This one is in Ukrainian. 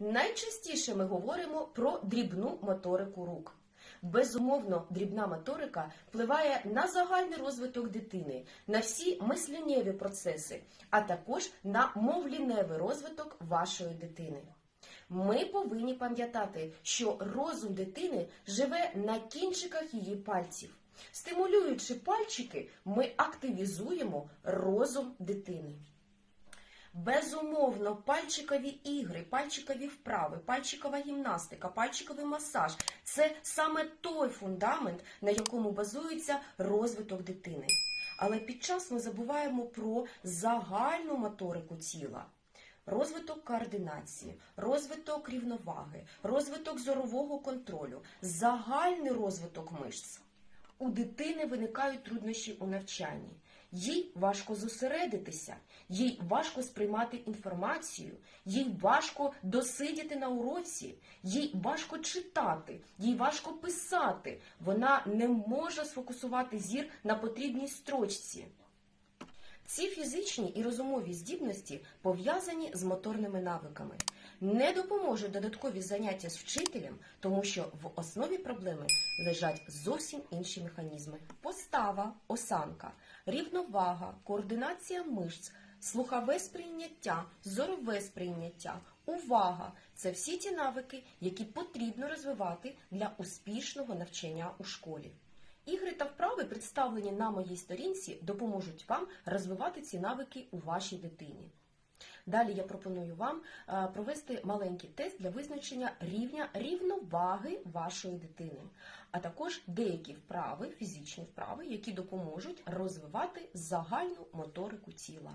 Найчастіше ми говоримо про дрібну моторику рук. Безумовно, дрібна моторика впливає на загальний розвиток дитини, на всі мисленнєві процеси, а також на мовліневий розвиток вашої дитини. Ми повинні пам'ятати, що розум дитини живе на кінчиках її пальців. Стимулюючи пальчики, ми активізуємо розум дитини. Безумовно, пальчикові ігри, пальчикові вправи, пальчикова гімнастика, пальчиковий масаж це саме той фундамент, на якому базується розвиток дитини. Але під час ми забуваємо про загальну моторику тіла. Розвиток координації, розвиток рівноваги, розвиток зорового контролю, загальний розвиток мишць. У дитини виникають труднощі у навчанні. Їй важко зосередитися, їй важко сприймати інформацію, їй важко досидіти на уроці, їй важко читати, їй важко писати. Вона не може сфокусувати зір на потрібній строчці. Ці фізичні і розумові здібності пов'язані з моторними навиками. Не допоможуть додаткові заняття з вчителем, тому що в основі проблеми лежать зовсім інші механізми: постава, осанка, рівновага, координація мишць, слухове сприйняття, зорове сприйняття, увага це всі ті навики, які потрібно розвивати для успішного навчання у школі. Ігри та вправи, представлені на моїй сторінці, допоможуть вам розвивати ці навики у вашій дитині. Далі я пропоную вам е, провести маленький тест для визначення рівня рівноваги вашої дитини, а також деякі вправи, фізичні вправи, які допоможуть розвивати загальну моторику тіла.